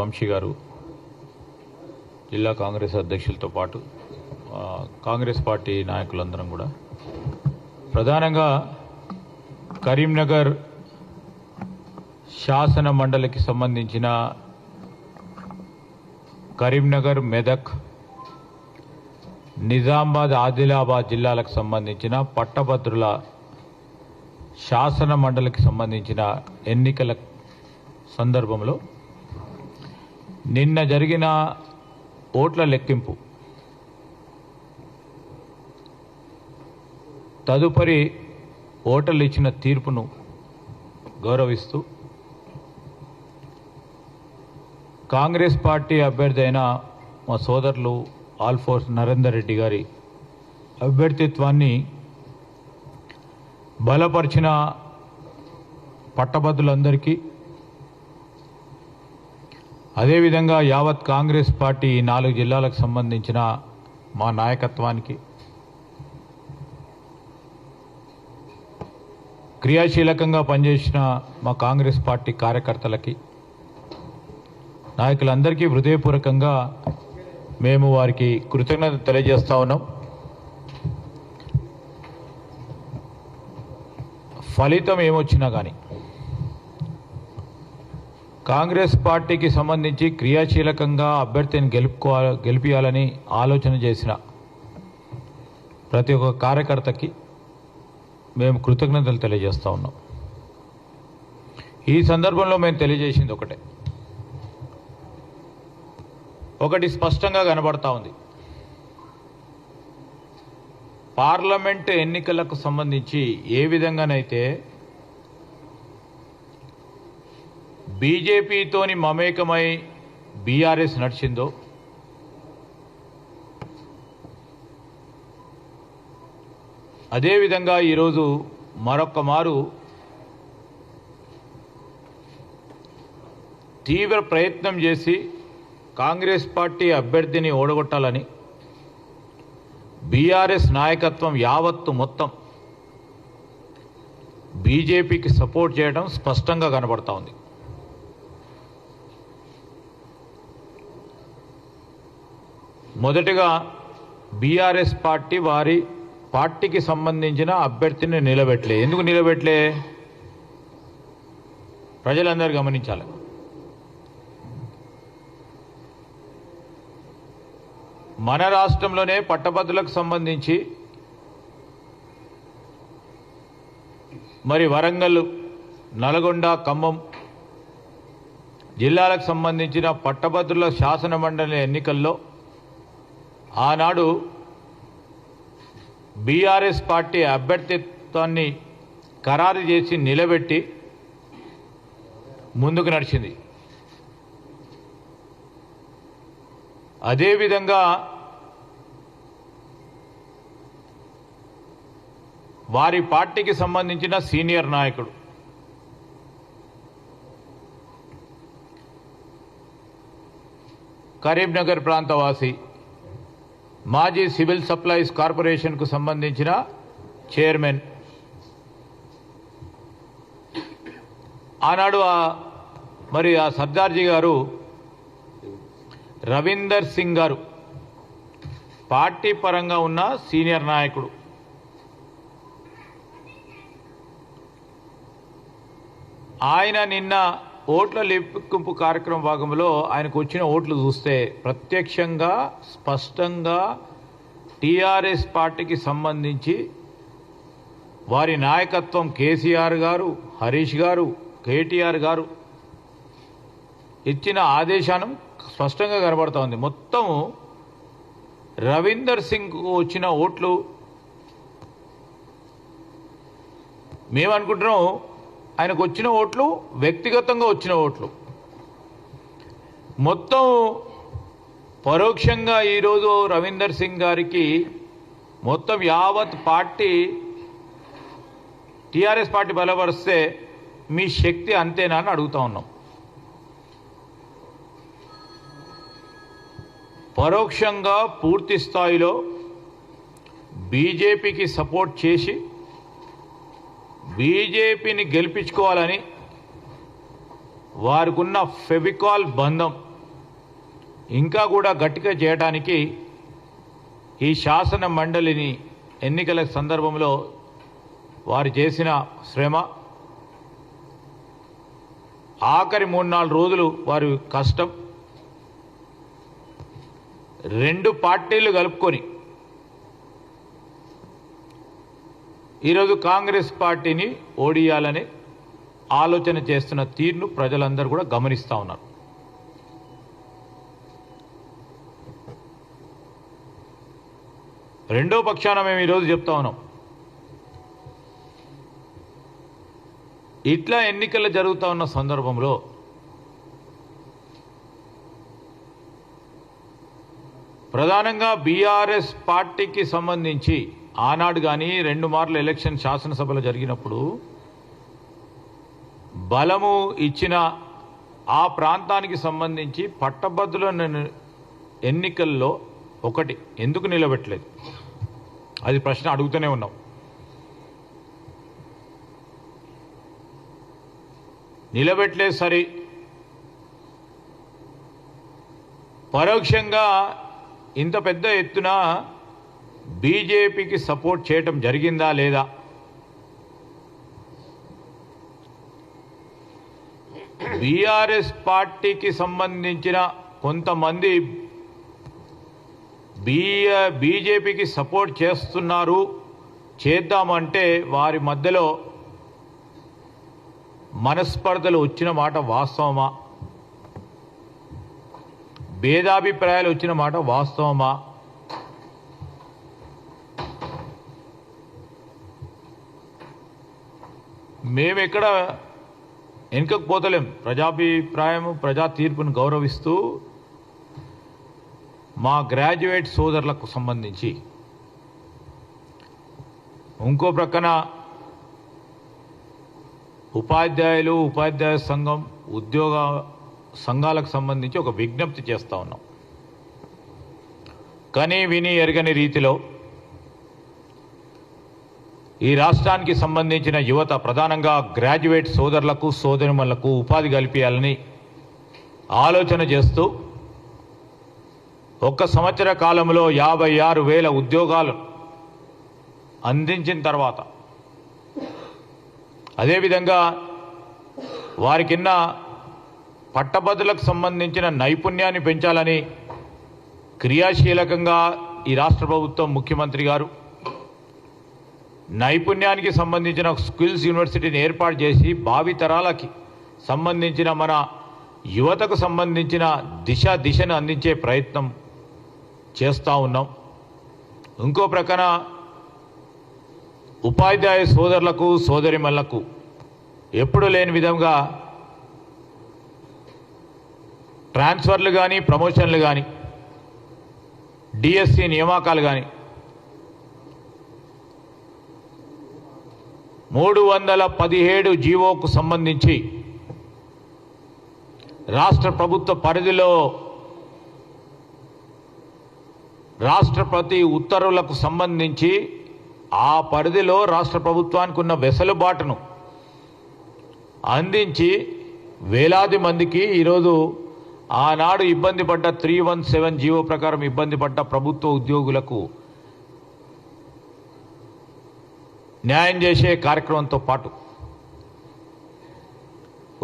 వంశీ గారు జిల్లా కాంగ్రెస్ అధ్యక్షులతో పాటు కాంగ్రెస్ పార్టీ నాయకులందరం కూడా. ప్రధానంగా కరీంనగర్ శాసన మండలికి సంబంధించిన కరీంనగర్ మెదక్ నిజామాబాద్ ఆదిలాబాద్ జిల్లాలకు సంబంధించిన పట్టభద్రుల శాసన మండలికి సంబంధించిన ఎన్నికల సందర్భంలో నిన్న జరిగిన ఓట్ల లెక్కింపు. తదుపరి ఓటర్లు ఇచ్చిన తీర్పును గౌరవిస్తూ కాంగ్రెస్ పార్టీ అభ్యర్థి అయిన మా సోదరులు ఆల్ఫోర్స్ నరేందర్ రెడ్డి గారి అభ్యర్థిత్వాన్ని బలపరిచిన పట్టభద్రులందరికీ అదేవిధంగా యావత్ కాంగ్రెస్ పార్టీ ఈ నాలుగు జిల్లాలకు సంబంధించిన మా నాయకత్వానికి క్రియాశీలకంగా పనిచేసిన మా కాంగ్రెస్ పార్టీ కార్యకర్తలకి నాయకులందరికీ హృదయపూర్వకంగా మేము వారికి కృతజ్ఞత తెలియజేస్తా ఉన్నాం. ఫలితం ఏమొచ్చినా కానీ కాంగ్రెస్ పార్టీకి సంబంధించి క్రియాశీలకంగా అభ్యర్థిని గెలుపుకోవాలి గెలిపించాలని ఆలోచన చేసిన ప్రతి ఒక్క కార్యకర్తకి మేము కృతజ్ఞతలు తెలియజేస్తూ ఉన్నాం. ఈ సందర్భంలో మేము తెలియజేసింది ఒకటే. ఒకటి స్పష్టంగా కనబడతా ఉంది. పార్లమెంట్ ఎన్నికలకు సంబంధించి ఏ విధంగానైతే బీజేపీతోని మమేకమై బీఆర్ఎస్ నడిచిందో? అదేవిధంగా ఈరోజు మరొక్క మారు తీవ్ర ప్రయత్నం చేసి కాంగ్రెస్ పార్టీ అభ్యర్థిని ఓడగొట్టాలని బీఆర్ఎస్ నాయకత్వం యావత్తు మొత్తం బీజేపీకి సపోర్ట్ చేయడం స్పష్టంగా కనబడతా ఉంది. మొదటిగా బీఆర్ఎస్ పార్టీ వారి పార్టీకి సంబంధించిన అభ్యర్థిని నిలబెట్టలే ఎందుకు నిలబెట్టలే ప్రజలందరూ గమనించాలి. మన రాష్ట్రంలోనే పట్టభద్రులకు సంబంధించి మరి వరంగల్ నల్గొండ ఖమ్మం జిల్లాలకు సంబంధించిన పట్టభద్రుల శాసన మండలి ఎన్నికల్లో ఆనాడు బీఆర్ఎస్ పార్టీ అభ్యర్థిత్వాన్ని ఖరారు చేసి నిలబెట్టి ముందుకు నడిచింది. అదేవిధంగా వారి పార్టీకి సంబంధించిన సీనియర్ నాయకుడు. కరీంనగర్ ప్రాంతవాసి మాజీ సివిల్ సప్లైస్ కార్పొరేషన్కు సంబంధించిన చైర్మన్. ఆనాడు ఆ మరి ఆ సర్దార్జీ గారు రవీందర్ సింగ్ గారు పార్టీ పరంగా ఉన్న సీనియర్ నాయకుడు. ఆయన నిన్న ఓట్ల లెక్కింపు కార్యక్రమం భాగంలో ఆయనకు వచ్చిన ఓట్లు చూస్తే ప్రత్యక్షంగా స్పష్టంగా టీఆర్ఎస్ పార్టీకి సంబంధించి వారి నాయకత్వం కేసీఆర్ గారు హరీష్ గారు కేటీఆర్ గారు ఇచ్చిన ఆదేశానం స్పష్టంగా కనబడుతోంది మొత్తం రవీందర్ సింగ్ వచ్చిన ఓట్లు మేమనుకుంటున్నాం ఆయనకు వచ్చిన ఓట్లు వ్యక్తిగతంగా వచ్చిన ఓట్లు. మొత్తం పరోక్షంగా ఈరోజు రవీందర్ సింగ్ గారికి మొత్తం యావత్ పార్టీ టీఆర్ఎస్ పార్టీ బలపరిస్తే మీ శక్తి అంతేనా అని అడుగుతా ఉన్నాం. పరోక్షంగా పూర్తి స్థాయిలో బీజేపీకి సపోర్ట్ చేసి బీజేపీని గెలిపించుకోవాలని వారికున్న ఫెవికాల్ బంధం ఇంకా కూడా గట్టిగా చేయడానికి ఈ శాసన మండలిని ఎన్నికల సందర్భంలో వారు చేసిన శ్రమ. ఆఖరి మూడు నాలుగు రోజులు వారి కష్టం. రెండు పార్టీలు కలుపుకొని ఈరోజు కాంగ్రెస్ పార్టీని ఓడియాలని ఆలోచన చేస్తున్న తీరును ప్రజలందరూ కూడా గమనిస్తూ ఉన్నారు. రెండో పక్షాన మేము ఈరోజు చెప్తా ఉన్నాం. ఇట్లా ఎన్నికలు జరుగుతూ ఉన్న సందర్భంలో ప్రధానంగా బీఆర్ఎస్ పార్టీకి సంబంధించి ఆనాడు కానీ రెండు మార్లు ఎలక్షన్ శాసనసభలు జరిగినప్పుడు బలము ఇచ్చిన ఆ ప్రాంతానికి సంబంధించి పట్టభద్రుల ఎన్నికల్లో ఒకటి. ఎందుకు నిలబెట్టలేదు? అది ప్రశ్న అడుగుతూనే ఉన్నాం. నిలబెట్టలేదు సరే. పరోక్షంగా ఇంత పెద్ద ఎత్తున బీజేపీకి సపోర్ట్ చేయటం జరిగిందా లేదా? బీఆర్ఎస్ పార్టీకి సంబంధించిన కొంతమంది బీ బీజేపీకి సపోర్ట్ చేస్తున్నారు. చేద్దామంటే వారి మధ్యలో మనస్పర్ధలు వచ్చిన మాట వాస్తవమా? భేదాభిప్రాయాలు వచ్చిన మాట వాస్తవమా? మేమెక్కడ వెనుకకు పోతలేం ప్రజాభిప్రాయము ప్రజా తీర్పును గౌరవిస్తూ మా గ్రాడ్యుయేట్ సోదరులకు సంబంధించి ఇంకో ప్రక్కన ఉపాధ్యాయులు ఉపాధ్యాయ సంఘం ఉద్యోగ సంఘాలకు సంబంధించి ఒక విజ్ఞప్తి చేస్తూ ఉన్నాం. కానీ విని ఎరగని రీతిలో ఈ రాష్ట్రానికి సంబంధించిన యువత ప్రధానంగా గ్రాడ్యుయేట్ సోదరులకు సోదరిమలకు ఉపాధి కల్పించాలని ఆలోచన చేస్తూ ఒక్క సంవత్సర కాలంలో యాభై ఆరు వేల ఉద్యోగాలు అందించిన తర్వాత అదేవిధంగా వారికిన్న పట్టభద్రులకు సంబంధించిన నైపుణ్యాన్ని పెంచాలని క్రియాశీలకంగా ఈ రాష్ట్ర ప్రభుత్వం ముఖ్యమంత్రి గారు నైపుణ్యానికి సంబంధించిన స్కిల్స్ యూనివర్సిటీని ఏర్పాటు చేసి భావితరాలకి సంబంధించిన మన యువతకు సంబంధించిన దిశ దిశను అందించే ప్రయత్నం చేస్తూ ఉన్నాం. ఇంకో ప్రక్కన ఉపాధ్యాయ సోదరులకు సోదరిమల్లకు ఎప్పుడు లేని విధంగా ట్రాన్స్ఫర్లు కానీ ప్రమోషన్లు కానీ డిఎస్సి నియామకాలు కానీ మూడు వందల పదిహేడు జీవోకు సంబంధించి రాష్ట్ర ప్రభుత్వ పరిధిలో రాష్ట్రపతి ఉత్తర్వులకు సంబంధించి ఆ పరిధిలో రాష్ట్ర ప్రభుత్వానికి ఉన్న వెసలుబాటును అందించి వేలాది మందికి ఈరోజు ఆనాడు ఇబ్బంది పడ్డ త్రీ వన్ సెవెన్ జీవో ప్రకారం ఇబ్బంది పడ్డ ప్రభుత్వ ఉద్యోగులకు న్యాయం చేసే కార్యక్రమంతో పాటు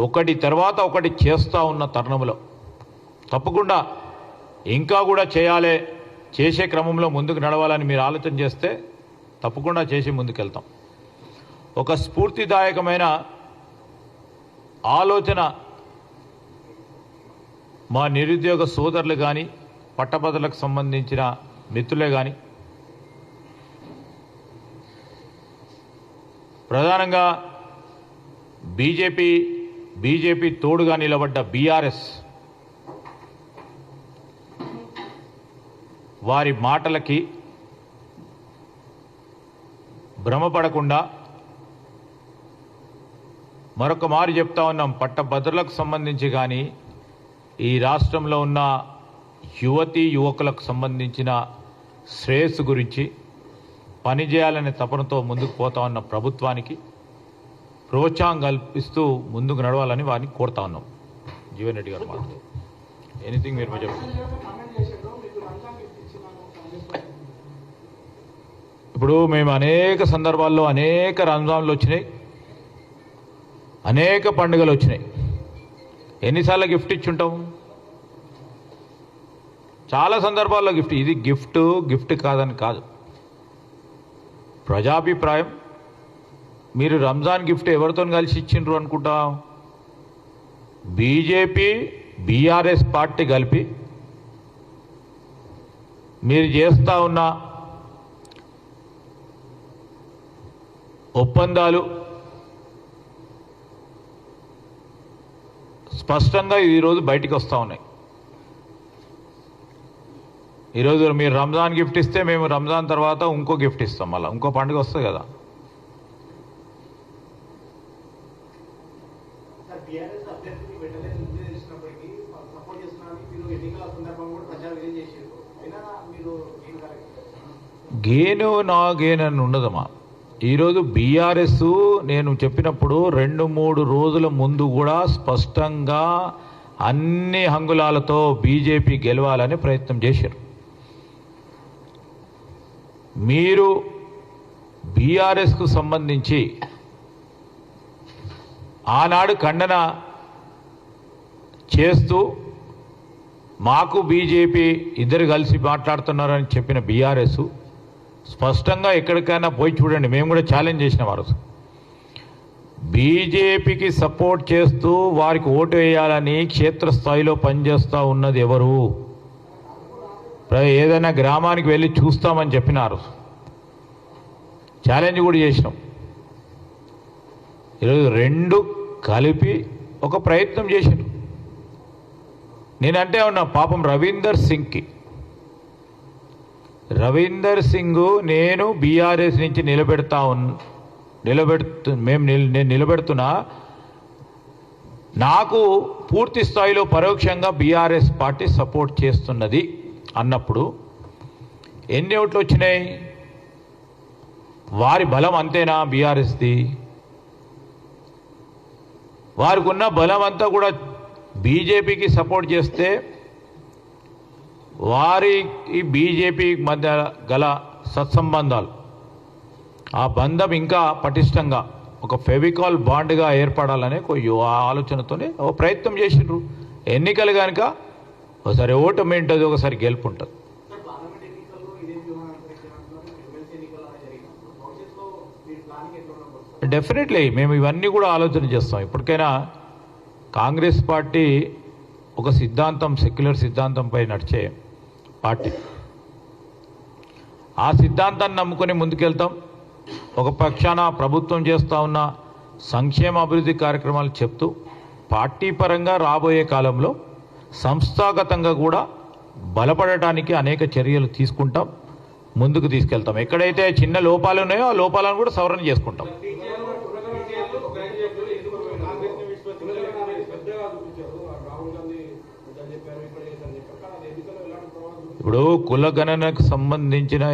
ఒకటి తర్వాత ఒకటి చేస్తూ ఉన్న తరుణంలో తప్పకుండా ఇంకా కూడా చేయాలి చేసే క్రమంలో ముందుకు నడవాలని మీరు ఆలోచన చేస్తే తప్పకుండా చేసి ముందుకెళ్తాం. ఒక స్ఫూర్తిదాయకమైన ఆలోచన మా నిరుద్యోగ సోదరులు కానీ పట్టభద్రులకు సంబంధించిన మిత్రులే కానీ ప్రధానంగా బీజేపీ బీజేపీ తోడుగా నిలబడ్డ బీఆర్ఎస్. వారి మాటలకి భ్రమపడకుండా మరొక మారు చెప్తా ఉన్నాం. పట్టభద్రులకు సంబంధించి కానీ ఈ రాష్ట్రంలో ఉన్న యువతీ యువకులకు సంబంధించిన శ్రేయస్సు గురించి పనిచేయాలనే తపనతో ముందుకు పోతా ఉన్న ప్రభుత్వానికి ప్రోత్సాహం కల్పిస్తూ ముందుకు నడవాలని వారిని కోరుతా ఉన్నాం. జీవన్ రెడ్డి గారు మాట్లాడు ఎనీథింగ్ మీరు చెప్పండి. ఇప్పుడు మేము అనేక సందర్భాల్లో అనేక రంజాన్లు వచ్చినాయి. అనేక పండుగలు వచ్చినాయి. ఎన్నిసార్లు గిఫ్ట్ ఇచ్చుంటాము చాలా సందర్భాల్లో గిఫ్ట్. ఇది గిఫ్ట్ గిఫ్ట్ కాదని కాదు. ప్రజాభిప్రాయం? మీరు రంజాన్ గిఫ్ట్ ఎవరితో కలిసి ఇచ్చిండ్రు అనుకుంటా? బీజేపీ బీఆర్ఎస్ పార్టీ కలిపి? మీరు చేస్తూ ఉన్న ఒప్పందాలు స్పష్టంగా ఈరోజు బయటికి వస్తూ ఉన్నాయి. ఈరోజు మీరు రంజాన్ గిఫ్ట్ ఇస్తే మేము రంజాన్ తర్వాత ఇంకో గిఫ్ట్ ఇస్తాం మళ్ళీ. ఇంకో పండుగ వస్తుంది కదా. గేను నా గేను అని ఉండదమ్మా. ఈరోజు బీఆర్ఎస్ నేను చెప్పినప్పుడు రెండు మూడు రోజుల ముందు కూడా స్పష్టంగా అన్ని హంగులాలతో బీజేపీ గెలవాలని ప్రయత్నం చేశారు. మీరు బీఆర్ఎస్కు సంబంధించి ఆనాడు ఖండన చేస్తూ మాకు బీజేపీ ఇద్దరు కలిసి మాట్లాడుతున్నారని చెప్పిన బీఆర్ఎస్ స్పష్టంగా ఎక్కడికైనా పోయి చూడండి. మేము కూడా ఛాలెంజ్ చేసిన వారు. బీజేపీకి సపోర్ట్ చేస్తూ వారికి ఓటు వేయాలని క్షేత్రస్థాయిలో పనిచేస్తూ ఉన్నది ఎవరు? ఏదైనా గ్రామానికి వెళ్ళి చూస్తామని చెప్పినారు. ఛాలెంజ్ కూడా చేసినాం. ఈరోజు రెండు కలిపి ఒక ప్రయత్నం చేసిండ్రు నేనంటే ఉన్నా పాపం రవీందర్ సింగ్కి. రవీందర్ సింగ్ నేను బీఆర్ఎస్ నుంచి నిలబెడతా ఉన్ నిలబెడుతు మేము నిల్- నేను నిలబెడుతున్నా నాకు పూర్తి స్థాయిలో పరోక్షంగా బీఆర్ఎస్ పార్టీ సపోర్ట్ చేస్తున్నది. అన్నప్పుడు ఎన్ని ఓట్లు వచ్చినాయి? వారి బలం అంతేనా బీఆర్ఎస్ది? వారికి ఉన్న బలం అంతా కూడా బీజేపీకి సపోర్ట్ చేస్తే వారి బీజేపీ మధ్య గల సత్సంబంధాలు ఆ బంధం ఇంకా పటిష్టంగా ఒక ఫెవికాల్ బాండ్గా ఏర్పడాలనే ఒక ఆ ఆలోచనతోనే ఓ ప్రయత్నం చేసిండ్రు. ఎన్నికలు కనుక ఒకసారి ఓటమి ఉంటుంది ఒకసారి గెలుపు ఉంటుంది. డెఫినెట్లీ మేము ఇవన్నీ కూడా ఆలోచన చేస్తాం. ఇప్పటికైనా కాంగ్రెస్ పార్టీ ఒక సిద్ధాంతం సెక్యులర్ సిద్ధాంతంపై నడిచే పార్టీ. ఆ సిద్ధాంతాన్ని నమ్ముకొని ముందుకెళ్తాం. ఒక పక్షాన ప్రభుత్వం చేస్తూ ఉన్న సంక్షేమ అభివృద్ధి కార్యక్రమాలు చెప్తూ పార్టీ పరంగా రాబోయే కాలంలో సంస్థాగతంగా కూడా బలపడటానికి అనేక చర్యలు తీసుకుంటాం ముందుకు తీసుకెళ్తాం. ఎక్కడైతే చిన్న లోపాలు ఉన్నాయో ఆ లోపాలను కూడా సవరణ చేసుకుంటాం. ఇప్పుడు కుల గణనకు సంబంధించిన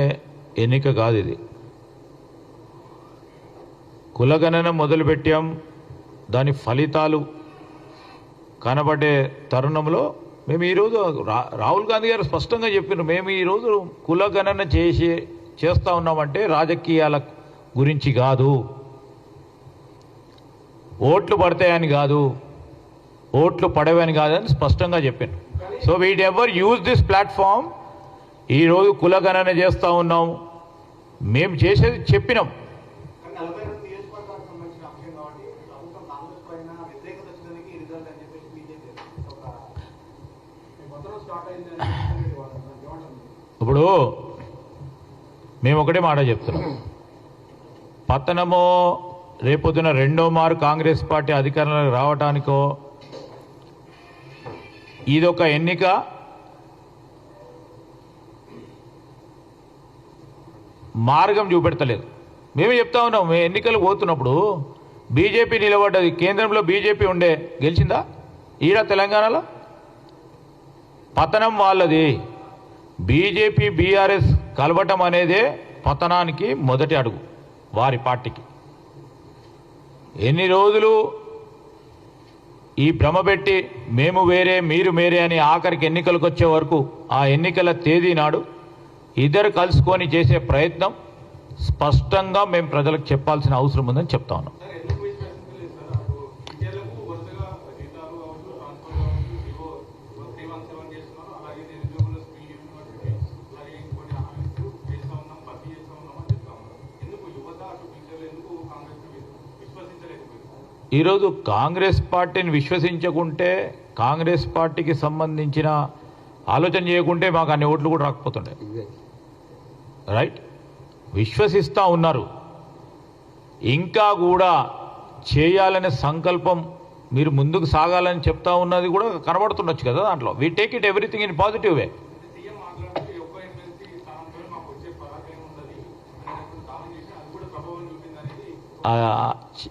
ఎన్నిక కాదు ఇది. కుల గణన మొదలుపెట్టాం దాని ఫలితాలు కనబడే తరుణంలో మేము ఈరోజు రా రాహుల్ గాంధీ గారు స్పష్టంగా చెప్పినారు మేము ఈరోజు కులగణన చేసి చేస్తూ ఉన్నామంటే రాజకీయాల గురించి కాదు. ఓట్లు పడతాయని కాదు. ఓట్లు పడవని కాదని స్పష్టంగా చెప్పాను so we'd ever use this platform ఈరోజు కులగణన చేస్తూ ఉన్నాం. మేము చేసేది చెప్పినాం కానీ నలభై రెండు నియోజకవర్గాలకు సంబంధించిన అంశం కాబట్టి ప్రభుత్వం కాంగ్రెస్ పైన వ్యతిరేకత వచ్చిందానికి ఈ రిజల్ట్ అని చెప్పేసి బీజేపీ ఒక మొత్తం స్టార్ట్ అయింది అని చెప్తున్నారు వాళ్ళు. ఏమంటారు ఇప్పుడు మేము ఒకటే మాట చెప్తున్నాం. పతనమో రేపొద్దున రెండో మారు కాంగ్రెస్ పార్టీ అధికారంలోకి రావటానికో ఇదొక ఎన్నిక. మార్గం చూపెడతలేదు. మేమే చెప్తా ఉన్నాం మేము ఎన్నికలు పోతున్నప్పుడు బీజేపీ నిలబడ్డది కేంద్రంలో బీజేపీ ఉండే గెలిచిందా? ఈడ తెలంగాణలో? పతనం వాళ్ళది. బీజేపీ బీఆర్ఎస్ కలవటం అనేదే పతనానికి మొదటి అడుగు వారి పార్టీకి. ఎన్ని రోజులు ఈ భ్రమ పెట్టి మేము వేరే మీరు వేరే అని ఆఖరికి ఎన్నికలకు వచ్చే వరకు ఆ ఎన్నికల తేదీ నాడు ఇద్దరు కలుసుకొని చేసే ప్రయత్నం స్పష్టంగా మేము ప్రజలకు చెప్పాల్సిన అవసరం ఉందని చెప్తా ఉన్నాం. ఈరోజు కాంగ్రెస్ పార్టీని విశ్వసించకుంటే కాంగ్రెస్ పార్టీకి సంబంధించిన ఆలోచన చేయకుంటే మాకు అన్ని ఓట్లు కూడా రాకపోతుండే. రైట్ విశ్వసిస్తూ ఉన్నారు. ఇంకా కూడా చేయాలనే సంకల్పం మీరు ముందుకు సాగాలని చెప్తా ఉన్నది కూడా కనబడుతుండొచ్చు కదా దాంట్లో. We take it everything in positive way CM మాట్లాడుతూ ఈ ఒక్క ఎమ్మెల్సీ స్థానంతో మాకు వచ్చే పరాజయం ఉండదు అనేటువంటి కామెంట్ చేసి అది కూడా ప్రభావం చూపింది అనేది ఆ,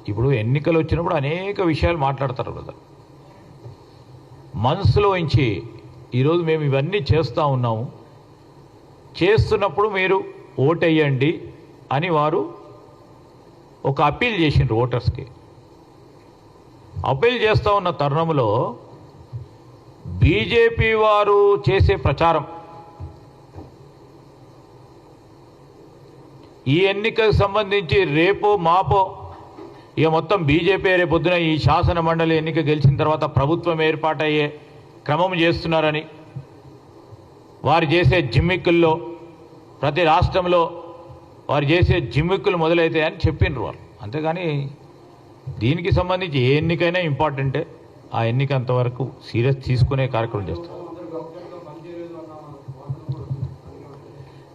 ఇప్పుడు ఎన్నికలు వచ్చినప్పుడు అనేక విషయాలు మాట్లాడతారు కదా మనసులో ఉంచి ఈరోజు మేము ఇవన్నీ చేస్తూ ఉన్నాము. చేస్తున్నప్పుడు మీరు ఓటేయండి అని వారు ఒక అప్పీల్ చేసిండ్రు ఓటర్స్కి. అప్పీల్ చేస్తూ ఉన్న తరుణంలో బీజేపీ వారు చేసే ప్రచారం ఈ ఎన్నికకు సంబంధించి రేపో మాపో ఇక మొత్తం బీజేపీ రేపొద్దున ఈ శాసన మండలి ఎన్నిక గెలిచిన తర్వాత ప్రభుత్వం ఏర్పాటయ్యే క్రమం చేస్తున్నారని వారు చేసే జిమ్మిక్కుల్లో ప్రతి రాష్ట్రంలో వారు చేసే జిమ్మిక్కులు మొదలవుతాయని చెప్పిండ్రు వాళ్ళు అంతేగాని దీనికి సంబంధించి ఏ ఎన్నికైనా ఇంపార్టెంటే ఆ ఎన్నిక అంతవరకు సీరియస్ తీసుకునే కార్యక్రమం చేస్తారు.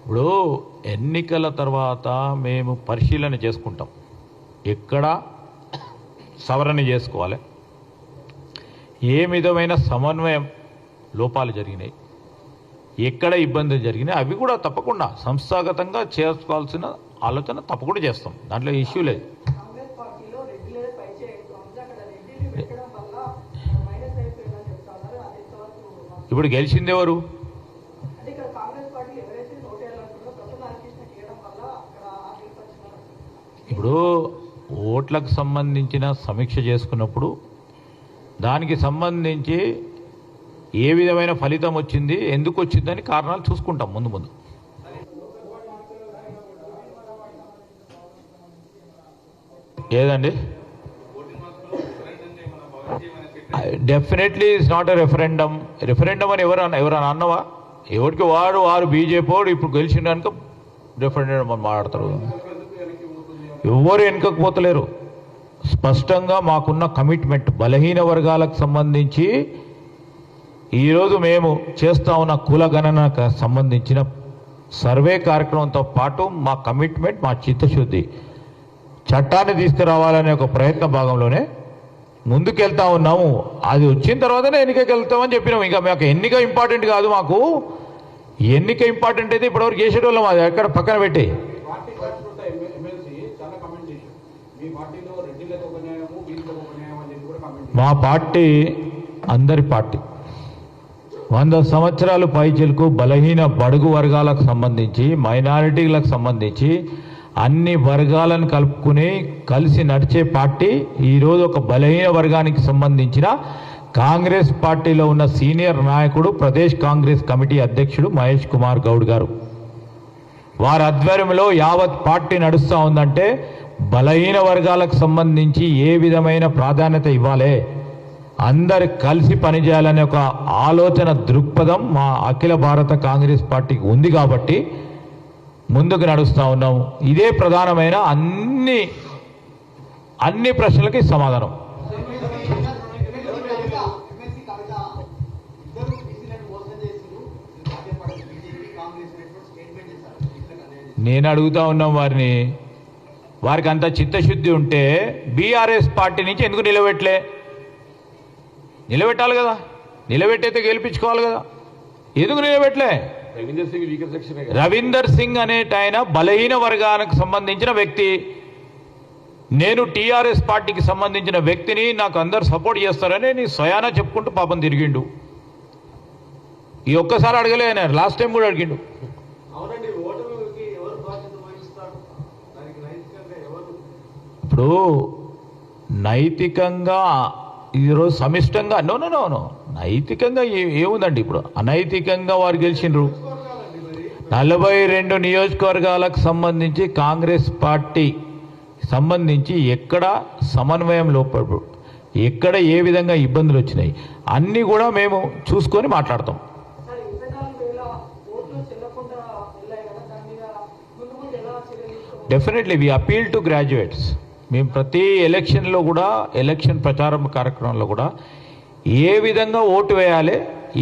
ఇప్పుడు ఎన్నికల తర్వాత మేము పరిశీలన చేసుకుంటాం. ఎక్కడ సవరణ చేసుకోవాలి. ఏ విధమైన సమన్వయం లోపాలు జరిగినాయి. ఎక్కడ ఇబ్బందులు జరిగినాయి. అవి కూడా తప్పకుండా సంస్థాగతంగా చేసుకోవాల్సిన ఆలోచన తప్పకుండా చేస్తాం. దాంట్లో ఇష్యూ లేదు. కాంగ్రెస్ పార్టీలో రెడ్డిలే పై చేయకపోతే అక్కడ రెడ్డిని పెట్టడం వల్ల మైనస్ అయిపోయిందని చెప్తా ఉన్నారు అది ఎంతవరకు వాస్తవం? ఇప్పుడు గెలిచింది ఎవరు అంటే ఇక్కడ కాంగ్రెస్ పార్టీ ఎవరైతే ఓటేయాలనుకున్నారో ప్రసన్న హరికృష్ణ చేయడం వల్ల అక్కడ ఆ గెలుపొచ్చినారు ఇప్పుడు ఓట్లకు సంబంధించిన సమీక్ష చేసుకున్నప్పుడు దానికి సంబంధించి ఏ విధమైన ఫలితం వచ్చింది ఎందుకు వచ్చిందని కారణాలు చూసుకుంటాం ముందు ముందు. ఏదండి? Definitely is not a referendum referendum అని ఎవరు ఎవరన్నా ఎవరైనా అన్నవా? ఎవరికి వాడు వారు బీజేపీ వాడు ఇప్పుడు గెలిచిండనుక రెఫరెండమ్ అని మాట్లాడతారు ఎవరు వెనుకపోతలేరు స్పష్టంగా మాకున్న కమిట్మెంట్ బలహీన వర్గాలకు సంబంధించి ఈరోజు మేము చేస్తా ఉన్న కుల గణనకు సంబంధించిన సర్వే కార్యక్రమంతో పాటు మా కమిట్మెంట్ మా చిత్తశుద్ధి చట్టాన్ని తీసుకురావాలనే ఒక ప్రయత్న భాగంలోనే ముందుకెళ్తా ఉన్నాము. అది వచ్చిన తర్వాతనే ఎన్నికకి వెళ్తామని చెప్పినాం ఇంకా మాకు ఎన్నిక ఇంపార్టెంట్ కాదు మాకు. ఎన్నిక ఇంపార్టెంట్ అయితే ఇప్పటివరకు చేసేటోళ్ళం. అది ఎక్కడ పక్కన పెట్టి పార్టీ శాశ్వత ఎమ్మెల్సీ చాలా కమెంట్ చేశారు మీ పార్టీలో రెడ్డిలకు ఒక న్యాయము బీసీలకు ఒక న్యాయం అని చెప్పి కూడా కమెంట్ మా పార్టీ అందరి పార్టీ. వంద సంవత్సరాలు పైచిలకు బలహీన బడుగు వర్గాలకు సంబంధించి మైనారిటీలకు సంబంధించి అన్ని వర్గాలను కలుపుకుని కలిసి నడిచే పార్టీ ఈరోజు ఒక బలహీన వర్గానికి సంబంధించిన కాంగ్రెస్ పార్టీలో ఉన్న సీనియర్ నాయకుడు ప్రదేశ్ కాంగ్రెస్ కమిటీ అధ్యక్షుడు మహేష్ కుమార్ గౌడ్ గారు. వారి ఆధ్వర్యంలో యావత్ పార్టీ నడుస్తూ ఉందంటే బలహీన వర్గాలకు సంబంధించి ఏ విధమైన ప్రాధాన్యత ఇవ్వాలి? అందరు కలిసి పనిచేయాలనే ఒక ఆలోచన దృక్పథం మా అఖిల భారత కాంగ్రెస్ పార్టీకి ఉంది కాబట్టి ముందుకు నడుస్తూ ఉన్నాము ఇదే ప్రధానమైన అన్ని అన్ని ప్రశ్నలకి సమాధానం. నేను అడుగుతా ఉన్నాం వారిని. వారికి అంత చిత్తశుద్ధి ఉంటే బీఆర్ఎస్ పార్టీ నుంచి ఎందుకు నిలబెట్టలే? నిలబెట్టాలి కదా. నిలబెట్టయితే గెలిపించుకోవాలి కదా. ఎందుకు నిలబెట్టలే? రవీందర్ సింగ్ అనేట ఆయన బలహీన వర్గానికి సంబంధించిన వ్యక్తి. నేను టీఆర్ఎస్ పార్టీకి సంబంధించిన వ్యక్తిని నాకు అందరు సపోర్ట్ చేస్తారని నీ స్వయానా చెప్పుకుంటూ పాపం తిరిగిండు. ఈ ఒక్కసారి అడగలే ఆయన. లాస్ట్ టైం కూడా అడిగిండు అవునండి ఓటమికి ఎవరు బాధ్యత వహిస్తారు దానికి నైతికంగా ఎవరు ఇప్పుడు నైతికంగా ఈరోజు సమిష్టంగా నో నో నో నో నైతికంగా ఏ- ఏముందండి ఇప్పుడు? అనైతికంగా వారు గెలిచిండ్రు. నలభై రెండు నియోజకవర్గాలకు సంబంధించి కాంగ్రెస్ పార్టీ సంబంధించి ఎక్కడ సమన్వయం లోపడు ఎక్కడ ఏ విధంగా ఇబ్బందులు వచ్చినాయి అన్నీ కూడా మేము చూసుకొని మాట్లాడతాం? Definitely we appeal to graduates మేము ప్రతి ఎలక్షన్లో కూడా ఎలక్షన్ ప్రచారం కార్యక్రమంలో కూడా ఏ విధంగా ఓటు వేయాలి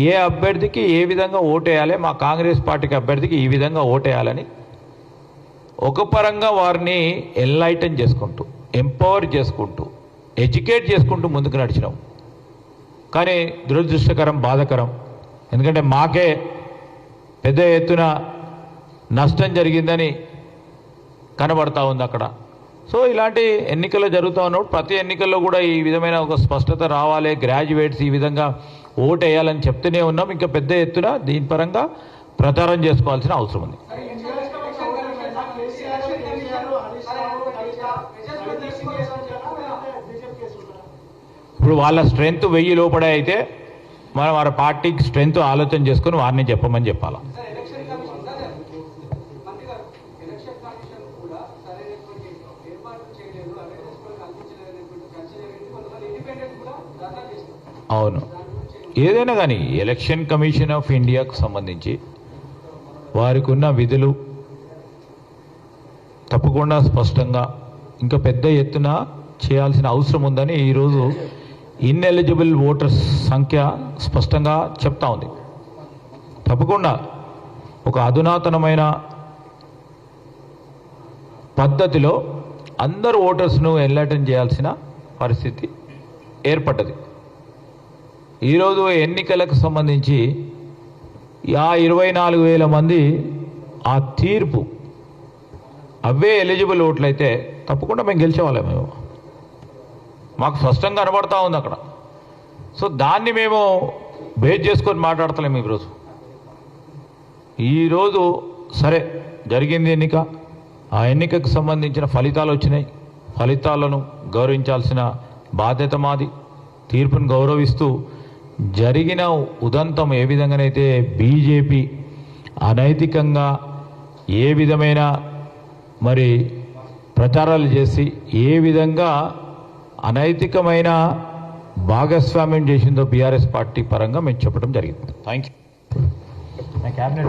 ఏ అభ్యర్థికి ఏ విధంగా ఓటు వేయాలి మా కాంగ్రెస్ పార్టీకి అభ్యర్థికి ఈ విధంగా ఓటేయాలని వేయాలని ఒక పరంగా వారిని ఎన్లైటన్ చేసుకుంటూ ఎంపవర్ చేసుకుంటూ ఎడ్యుకేట్ చేసుకుంటూ ముందుకు నడిచినాం. కానీ దురదృష్టకరం బాధకరం. ఎందుకంటే మాకే పెద్ద ఎత్తున నష్టం జరిగిందని కనబడతా ఉంది అక్కడ. సో ఇలాంటి ఎన్నికలు జరుగుతూ ఉన్నప్పుడు ప్రతి ఎన్నికల్లో కూడా ఈ విధమైన ఒక స్పష్టత రావాలి. గ్రాడ్యుయేట్స్ ఈ విధంగా ఓటు వేయాలని చెప్తూనే ఉన్నాం. ఇంకా పెద్ద ఎత్తున దీని పరంగా ప్రచారం చేసుకోవాల్సిన అవసరం ఉంది. ఇప్పుడు వాళ్ళ స్ట్రెంగ్త్ వెయ్యి లోపడే అయితే మనం వారి పార్టీకి స్ట్రెంగ్త్ ఆలోచన చేసుకొని వారిని చెప్పమని చెప్పాలా సార్ ఎలక్షన్ కమిషన్ సార్ మంత్రి గారు ఎలక్షన్ కమిషన్ కూడా సరైనటువంటి ఏర్పాట్లు చేయలేదు అవేర్నెస్ కూడా కల్పించలేనటువంటి చర్చ జరిగింది కొంతమంది ఇండిపెండెంట్ కూడా దాఖలు చేస్తారు అవును. ఏదైనా కానీ ఎలక్షన్ కమిషన్ ఆఫ్ ఇండియాకు సంబంధించి వారికి ఉన్న విధులు తప్పకుండా స్పష్టంగా ఇంకా పెద్ద ఎత్తున చేయాల్సిన అవసరం ఉందని ఈరోజు ఇన్ఎలిజిబుల్ ఓటర్స్ సంఖ్య స్పష్టంగా చెప్తా ఉంది. తప్పకుండా ఒక అధునాతనమైన పద్ధతిలో అందరు ఓటర్స్ను ఎన్లైటన్ చేయాల్సిన పరిస్థితి ఏర్పడ్డది. ఈరోజు ఎన్నికలకు సంబంధించి ఆ ఇరవై నాలుగు వేల మంది ఆ తీర్పు అవే ఎలిజిబుల్ ఓట్లయితే తప్పకుండా మేము గెలిచేవాళ్ళం మేము. మాకు స్పష్టంగా కనబడతా ఉంది అక్కడ. సో దాన్ని మేము బేస్ చేసుకొని మాట్లాడతలేము ఈరోజు. ఈరోజు సరే జరిగింది ఎన్నిక. ఆ ఎన్నికకు సంబంధించిన ఫలితాలు వచ్చినాయి. ఫలితాలను గౌరవించాల్సిన బాధ్యత మాది. తీర్పును గౌరవిస్తూ జరిగిన ఉదంతం ఏ విధంగానైతే బీజేపీ అనైతికంగా ఏ విధమైన మరి ప్రచారాలు చేసి ఏ విధంగా అనైతికమైన భాగస్వామ్యం చేసిందో బీఆర్ఎస్ పార్టీ పరంగా మేము చెప్పడం జరిగింది. Thank you cabinet